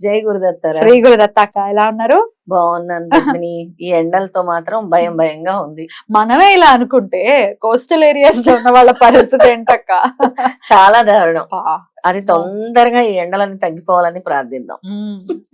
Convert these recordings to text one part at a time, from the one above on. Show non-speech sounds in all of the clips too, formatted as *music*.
జై గురుదత్తారా శ్రీ గురు. దత్త అక్క ఎలా ఉన్నారు? బాగున్నాను ఈ ఎండలతో మాత్రం భయం *laughs* భయంగా ఉంది. మనమే ఇలా అనుకుంటే కోస్టల్ ఏరియాస్లో ఉన్న వాళ్ళ పరిస్థితి ఏంటక్క? *laughs* చాలా దారుణం. అది తొందరగా ఈ ఎండలని తగ్గిపోవాలని ప్రార్థిద్దాం.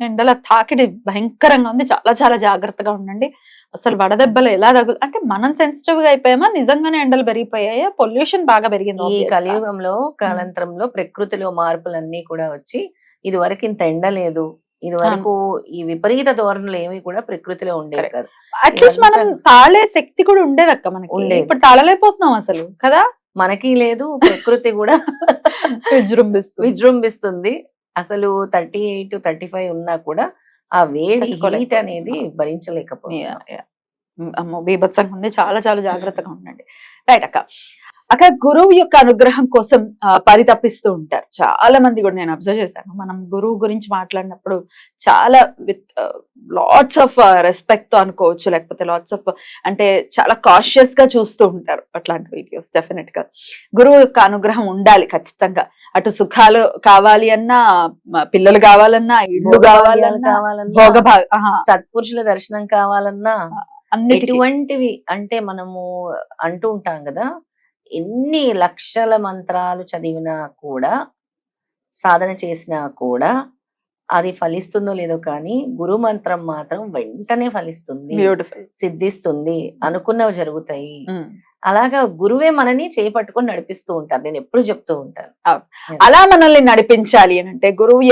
ఎండల తాకిడి భయంకరంగా ఉంది. చాలా చాలా జాగ్రత్తగా ఉండండి. అసలు వడదెబ్బలు ఎలా తగులు అంటే మనం సెన్సిటివ్గా అయిపోయామా? నిజంగానే ఎండలు పెరిగిపోయాయా? పొల్యూషన్ బాగా పెరిగింది ఈ. కలియుగంలో కాలాంతరంలో ప్రకృతిలో మార్పులన్నీ కూడా వచ్చి ఇది వరకు ఇంత ఎండ లేదు. ఇది వరకు ఈ విపరీత ధోరణులు ఏవి కూడా ప్రకృతిలో ఉండేవి. కాదు. అట్లీస్ట్ మనం తాళే శక్తి కూడా ఉండేది అక్క మనకి. ఉండేది. ఇప్పుడు తాళలేకపోతున్నాం అసలు కదా? మనకి లేదు ప్రకృతి కూడా *laughs* విజృంభిస్తుంది. విజృంభిస్తుంది. అసలు థర్టీ ఎయిట్ థర్టీ ఫైవ్ ఉన్నా కూడా ఆ వేడి. హీట్ అనేది. ఉమ్, అమ్మో బీభత్సంగా ఉంది. చాలా చాలా జాగ్రత్తగా ఉండండి. రైట్ అక్క. అక్క గురువు యొక్క అనుగ్రహం కోసం పరితపిస్తూ ఉంటారు. చాలా మంది కూడా నేను అబ్జర్వ్ చేశాను. మనం గురువు గురించి మాట్లాడినప్పుడు చాలా విత్ లాట్స్ ఆఫ్ రెస్పెక్ట్తో అనుకోవచ్చు లేకపోతే లాట్స్ ఆఫ్ అంటే చాలా కాషియస్గా చూస్తూ ఉంటారు అట్లాంటి వీడియోస్ డెఫినెట్గా. గురువు యొక్క అనుగ్రహం ఉండాలి ఖచ్చితంగా. అటు సుఖాలు కావాలి అన్నా పిల్లలు కావాలన్నా ఇల్లు కావాలన్నా కావాలన్నా భోగ భా- ఆహా, సత్పురుషుల దర్శనం కావాలన్నా అన్నిటికీ. ఎటువంటివి అంటే మనము అంటూ ఉంటాం కదా ఎన్ని లక్షల మంత్రాలు చదివినా కూడా సాధన చేసినా కూడా అది ఫలిస్తుందో లేదో కానీ గురు మంత్రం మాత్రం వెంటనే ఫలిస్తుంది సిద్ధిస్తుంది అనుకున్నవి జరుగుతాయి. అలాగా గురువే మనని చేపట్టుకొని నడిపిస్తూ ఉంటారు. నేను ఎప్పుడు చెప్తూ ఉంటాను. అలా మనల్ని నడిపించాలి అని అంటే గురువు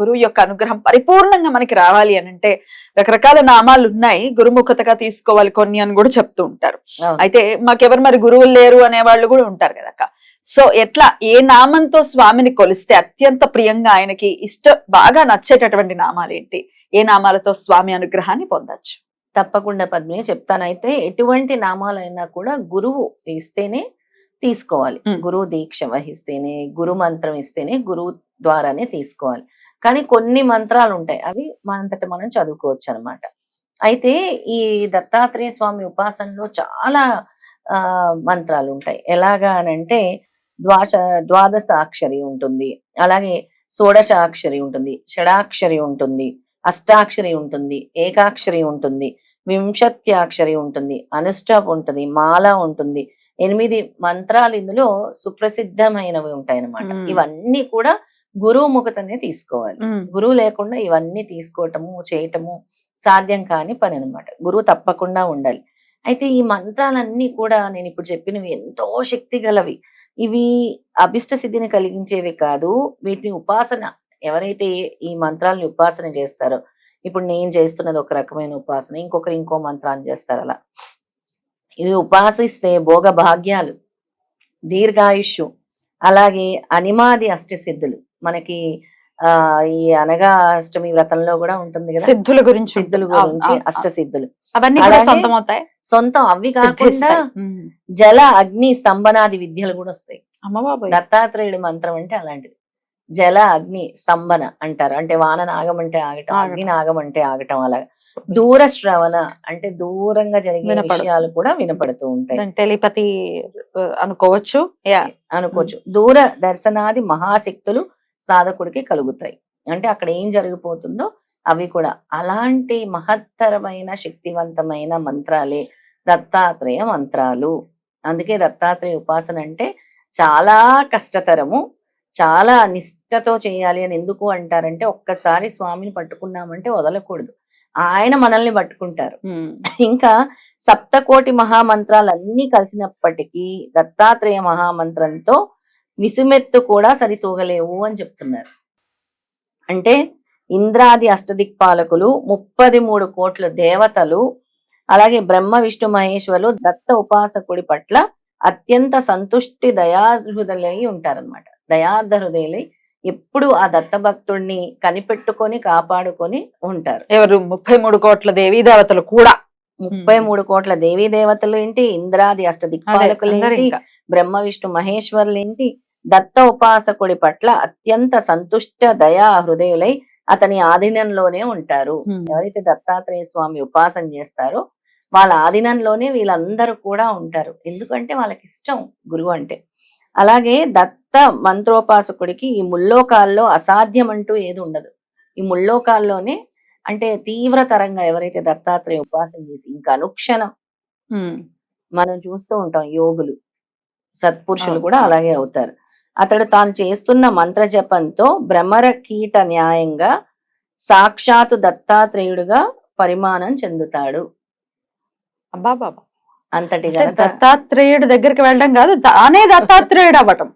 గురువు యొక్క అనుగ్రహం పరిపూర్ణంగా మనకి రావాలి అని అంటే రకరకాల నామాలు ఉన్నాయి. గురుముఖతగా తీసుకోవాలి కొన్ని అని కూడా చెప్తూ ఉంటారు. అయితే మాకెవరు మరి గురువులు లేరు అనే వాళ్ళు కూడా ఉంటారు కదక్క సో ఎట్లా ఏ నామంతో స్వామిని కొలిస్తే అత్యంత ప్రియంగా ఆయనకి ఇష్ట బాగా నచ్చేటటువంటి నామాలు ఏంటి? ఏ నామాలతో స్వామి అనుగ్రహాన్ని పొందొచ్చు? తప్పకుండా పద్మిని చెప్తానైతే ఎటువంటి నామాలైనా కూడా గురువు ఇస్తేనే తీసుకోవాలి. గురువు దీక్ష వహిస్తేనే గురు మంత్రం ఇస్తేనే గురువు ద్వారానే తీసుకోవాలి. కానీ కొన్ని మంత్రాలు ఉంటాయి అవి మనంతట మనం చదువుకోవచ్చు అనమాట అయితే ఈ దత్తాత్రేయ స్వామి ఉపాసనలో చాలా ఆ మంత్రాలు ఉంటాయి ఎలాగా అనంటే ద్వాస ద్వాదశాక్షరి ఉంటుంది. అలాగే షోడశాక్షరి ఉంటుంది షడాక్షరి ఉంటుంది. అష్టాక్షరి ఉంటుంది ఏకాక్షరి ఉంటుంది వింశత్యాక్షరి ఉంటుంది అనుష్టాప్ ఉంటుంది మాల ఉంటుంది. ఎనిమిది మంత్రాలు ఇందులో సుప్రసిద్ధమైనవి ఉంటాయి అన్నమాట. ఇవన్నీ కూడా గురువు ముఖతనే తీసుకోవాలి. గురువు లేకుండా ఇవన్నీ తీసుకోవటము చేయటము సాధ్యం కాని పని అన్నమాట. గురువు తప్పకుండా ఉండాలి. అయితే ఈ మంత్రాలన్నీ కూడా నేను ఇప్పుడు చెప్పినవి ఎంతో శక్తి గలవి. ఇవి అభిష్ట సిద్ధిని కలిగించేవి కాదు వీటిని ఉపాసన ఎవరైతే ఈ మంత్రాలని ఉపాసన చేస్తారో ఇప్పుడు నేను చేస్తున్నది ఒక రకమైన ఉపాసన ఇంకొకరు ఇంకో మంత్రాన్ని చేస్తారు అలా. ఇది ఉపాసిస్తే భోగ భాగ్యాలు దీర్ఘాయుష్యు అలాగే అనిమాది అష్టసిద్ధులు. మనకి ఆ ఈ అనగా అష్టమి వ్రతంలో కూడా ఉంటుంది కదా? సిద్ధుల గురించి సిద్ధుల గురించి అవును. అష్టసిద్ధులు. అవన్నీ సొంతం అవుతాయి సొంతం అవి కాకుండా జల అగ్ని స్తంభనాది విద్యలు కూడా వస్తాయి. దత్తాత్రేయుడి మంత్రం అంటే అలాంటిది. జల అగ్ని స్తంభన అంటారు. అంటే వాన నాగమంటే ఆగటం ఆగటం. అగ్ని నాగమంటే ఆగటం అలాగా. దూర శ్రవణ అంటే దూరంగా జరిగే వినపడుతుంది. విషయాలు కూడా వినపడుతూ ఉంటాయి. టెలిపతి అనుకోవచ్చు. యా. అనుకోవచ్చు. దూర దర్శనాది మహాశక్తులు సాధకుడికి కలుగుతాయి. అంటే అక్కడ ఏం జరిగిపోతుందో అవి కూడా. అలాంటి మహత్తరమైన శక్తివంతమైన మంత్రాలే దత్తాత్రేయ మంత్రాలు. అందుకే దత్తాత్రేయ ఉపాసన అంటే చాలా కష్టతరము. చాలా నిష్ఠతో చేయాలి అని ఎందుకు అంటారంటే ఒక్కసారి స్వామిని పట్టుకున్నామంటే వదలకూడదు. ఆయన మనల్ని పట్టుకుంటారు. ఇంకా సప్తకోటి మహామంత్రాలు అన్ని కలిసినప్పటికీ దత్తాత్రేయ మహామంత్రంతో విసుమెత్తు కూడా సరితూగలేవు అని చెప్తున్నారు. అంటే ఇంద్రాది అష్టదిక్పాలకులు ముప్పది మూడు కోట్ల దేవతలు అలాగే బ్రహ్మ విష్ణు మహేశ్వరులు దత్త ఉపాసకుడి పట్ల అత్యంత సంతుష్టి దయాహృదలై ఉంటారన్నమాట. దయార్థ హృదయులై ఎప్పుడు ఆ దత్త భక్తుడిని కనిపెట్టుకొని కాపాడుకొని ఉంటారు. ఎవరు? ముప్పై మూడు కోట్ల దేవీ దేవతలు కూడా. ముప్పై మూడు కోట్ల దేవీ దేవతలు ఏంటి? ఇంద్రాది అష్ట ఏంటి. బ్రహ్మ విష్ణు మహేశ్వరులు ఏంటి దత్త ఉపాసకుడి పట్ల అత్యంత సంతుష్ట దయా హృదయులై అతని ఆధీనంలోనే ఉంటారు. ఎవరైతే దత్తాత్రేయ స్వామి ఉపాసన చేస్తారో వాళ్ళ ఆధీనంలోనే వీళ్ళందరూ కూడా ఉంటారు. ఎందుకంటే వాళ్ళకి ఇష్టం గురువు అంటే. అలాగే దత్త మంత్రోపాసకుడికి ఈ ముల్లోకాల్లో అసాధ్యం అంటూ ఏది ఉండదు ఈ ముల్లోకాల్లోనే అంటే తీవ్రతరంగా ఎవరైతే దత్తాత్రేయ ఉపాసన చేసి ఇంకా అనుక్షణం. మనం చూస్తూ ఉంటాం యోగులు సత్పురుషులు. కూడా అలాగే అవుతారు అతడు తాను చేస్తున్న మంత్ర జపంతో భ్రమర కీట న్యాయంగా సాక్షాత్తు దత్తాత్రేయుడుగా పరిమాణం చెందుతాడు అబ్బా బాబా అంతటి దత్తాత్రేయుడు దగ్గరికి వెళ్ళడం కాదు తానే దత్తాత్రేయుడు అవ్వటం.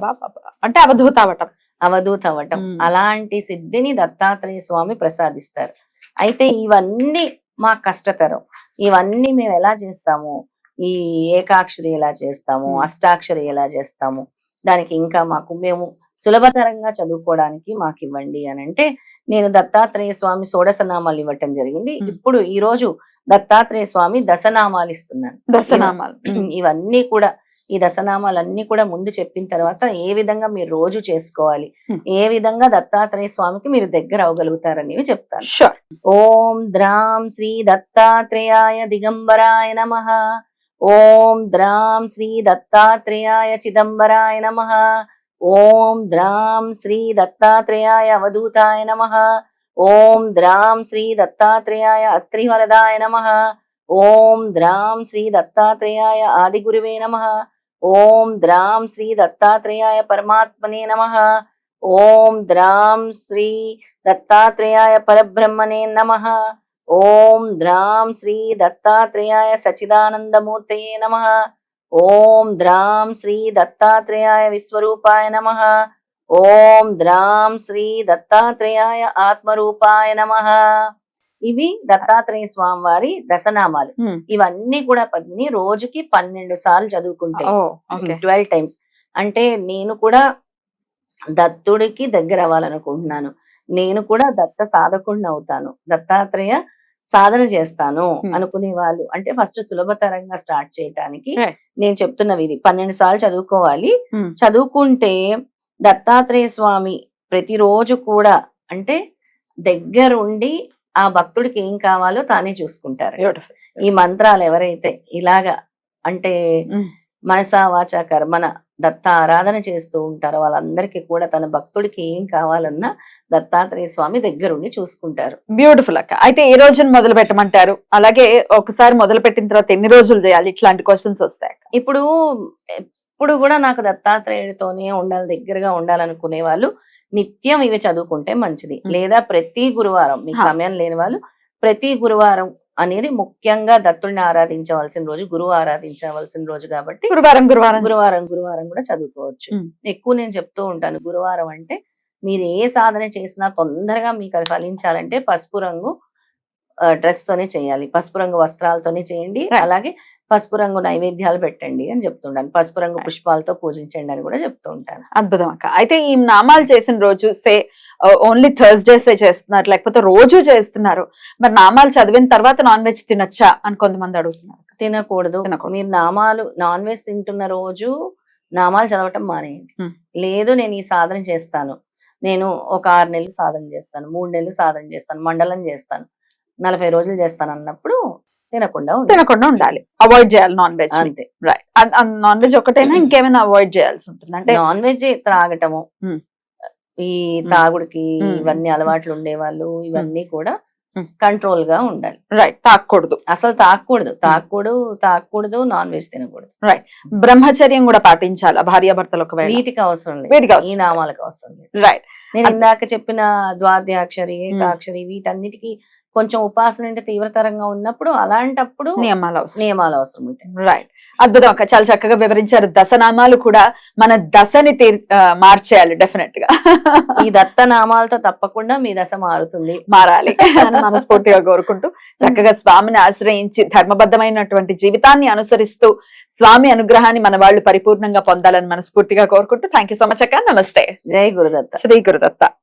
బాబా. అంటే అవధూత అవ్వటం. అవధూత అవటం ఉమ్. అలాంటి సిద్ధిని దత్తాత్రేయ స్వామి ప్రసాదిస్తారు. అయితే ఇవన్నీ మా కష్టతరం. ఇవన్నీ మేము ఎలా చేస్తాము? ఈ ఏకాక్షరి ఎలా చేస్తాము. అష్టాక్షరి ఎలా చేస్తాము? దానికి ఇంకా మాకు మేము సులభతరంగా చదువుకోవడానికి మాకు ఇవ్వండి అని అంటే నేను దత్తాత్రేయ స్వామి షోడశనామాలు ఇవ్వటం జరిగింది. ఇప్పుడు ఈ రోజు దత్తాత్రేయ స్వామి దశనామాలు ఇస్తున్నాను. దశనామాలు. ఇవన్నీ కూడా ఈ దశనామాలన్నీ కూడా ముందు చెప్పిన తర్వాత ఏ విధంగా మీరు రోజు చేసుకోవాలి. ఏ విధంగా దత్తాత్రేయ స్వామికి మీరు దగ్గర అవగలుగుతారనేవి చెప్తాను. షూర్. ఓం ద్రాం శ్రీ దత్తాత్రేయాయ దిగంబరాయ నమ. ఓం ద్రాం శ్రీ దత్తాత్రేయాయ చిదంబరాయ నమ. ఓం ద్రాం శ్రీ దత్తాత్రేయాయ అవధూతాయ నమ. ఓం ద్రాం శ్రీ దత్తాత్రేయాయ అత్రివరదాయ నమ. ఓం ద్రాం శ్రీ దత్తాత్రేయాయ ఆదిగురువే నమ. ఓం ద్రాం శ్రీ దత్తాత్రేయాయ పరమాత్మనే నమ. ఓం ద్రాం శ్రీ దత్తాత్రేయాయ పరబ్రహ్మనే నమ. ఓం ద్రాం శ్రీ దత్తాత్రేయాయ సచిదానందమూర్తయే నమ. ఓం ద్రాం శ్రీ దత్తాత్రేయాయ విశ్వరూపాయ నమ. ఓం ద్రాం శ్రీ దత్తాత్రేయాయ ఆత్మరూపాయ నమ. ఇవి దత్తాత్రేయ స్వామి వారి దశనామాలు. ఇవన్నీ కూడా పద్మిని రోజుకి పన్నెండు సార్లు చదువుకుంటే ట్వెల్వ్ టైమ్స్. అంటే నేను కూడా దత్తుడికి దగ్గర అవ్వాలనుకుంటున్నాను నేను కూడా దత్త సాధకుడిని అవుతాను. దత్తాత్రేయ సాధన చేస్తాను. అనుకునే వాళ్ళు అంటే ఫస్ట్ సులభతరంగా స్టార్ట్ చేయటానికి. నేను చెప్తున్నవి ఇది పన్నెండు సార్లు చదువుకోవాలి. చదువుకుంటే దత్తాత్రేయ స్వామి ప్రతిరోజు కూడా అంటే దగ్గరుండి ఆ భక్తుడికి ఏం కావాలో తానే చూసుకుంటారు ఈ మంత్రాలు ఎవరైతే ఇలాగా అంటే. మనసా వాచ కర్మన దత్త ఆరాధన చేస్తూ ఉంటారో. వాళ్ళందరికీ కూడా తన భక్తుడికి ఏం కావాలన్నా దత్తాత్రేయ స్వామి దగ్గరుండి చూసుకుంటారు. బ్యూటిఫుల్ అక్క. అయితే ఏ రోజున మొదలు పెట్టమంటారు. అలాగే ఒకసారి మొదలు పెట్టిన తర్వాత ఎన్ని రోజులు చేయాలి? ఇట్లాంటి క్వశ్చన్స్ వస్తాయి ఇప్పుడు ఎప్పుడు కూడా నాకు దత్తాత్రేయుడితోనే ఉండాలి దగ్గరగా ఉండాలనుకునే వాళ్ళు నిత్యం ఇవి చదువుకుంటే మంచిది. లేదా ప్రతి గురువారం మీకు. సమయం లేని వాళ్ళు ప్రతి గురువారం అనేది ముఖ్యంగా దత్తుడిని ఆరాధించవలసిన రోజు గురువు ఆరాధించవలసిన రోజు కాబట్టి గురువారం గురువారం గురువారం గురువారం కూడా చదువుకోవచ్చు. ఎక్కువ నేను చెప్తూ ఉంటాను గురువారం అంటే మీరు ఏ సాధన చేసినా తొందరగా మీకు అది ఫలించాలంటే పసుపు రంగు డ్రెస్ తోనే చేయాలి పసుపు రంగు వస్త్రాలతోనే చేయండి. అలాగే పసుపు రంగు నైవేద్యాలు పెట్టండి అని చెప్తుంటాను. పసుపు రంగు. పుష్పాలతో పూజించండి అని కూడా చెప్తూ ఉంటాను. అద్భుతం అక్క. అయితే ఈ నామాలు చేసిన రోజు సే ఓన్లీ థర్స్డేసే చేస్తున్నారు లేకపోతే రోజు చేస్తున్నారు. మరి నామాలు చదివిన తర్వాత నాన్ వెజ్ తినొచ్చా అని కొంతమంది అడుగుతున్నారు తినకూడదు. మీరు నామాలు నాన్ వెజ్ తింటున్న రోజు నామాలు చదవటం మానేయండి. లేదు నేను ఈ సాధన చేస్తాను. నేను ఒక ఆరు నెలలు సాధన చేస్తాను మూడు నెలలు సాధన చేస్తాను మండలం చేస్తాను నలభై రోజులు చేస్తాను అన్నప్పుడు తినకుండా తినకుండా ఉండాలి. అవాయిడ్ చేయాలి నాన్ వెజ్ అంతే. రైట్ నాన్ వెజ్ ఒకటైనా ఇంకేమైనా అవాయిడ్ చేయాల్సి ఉంటుంది. అంటే నాన్ వెజ్ త్రాగటము. ఈ తాగుడికి. ఇవన్నీ అలవాట్లు ఉండేవాళ్ళు ఇవన్నీ కూడా. కంట్రోల్గా ఉండాలి. రైట్ తాకూడదు. అసలు తాగకూడదు తాగకూడదు తాగకూడదు నాన్ వెజ్ తినకూడదు. బ్రహ్మచర్యం కూడా పాటించాలి భార్యాభర్తలు ఒకవేళ? వీటికి అవసరం లేదు. ఈ. నామాలకు అవసరం లేదు. రైట్ నేను ఇందాక చెప్పిన ద్వాద్యాక్షరి ఏకాక్షరి వీటన్నిటికీ కొంచెం ఉపాసన అంటే తీవ్రతరంగా ఉన్నప్పుడు అలాంటప్పుడు నియమాలు అవసరం. నియమాలు అవసరం ఉంటాయి. రైట్ అద్భుతం. అక్క చాలా చక్కగా వివరించారు. దశనామాలు కూడా మన దశని తీర్ మార్చేయాలి డెఫినెట్గా. ఈ దత్తనామాలతో తప్పకుండా మీ దశ మారుతుంది. మారాలి అని మనస్ఫూర్తిగా కోరుకుంటూ చక్కగా స్వామిని ఆశ్రయించి ధర్మబద్ధమైనటువంటి జీవితాన్ని అనుసరిస్తూ స్వామి అనుగ్రహాన్ని మన వాళ్ళు పరిపూర్ణంగా పొందాలని మనస్ఫూర్తిగా కోరుకుంటూ థ్యాంక్ యూ సో మచ్ అక్క. నమస్తే. జై గురుదత్త. శ్రీ గురుదత్త.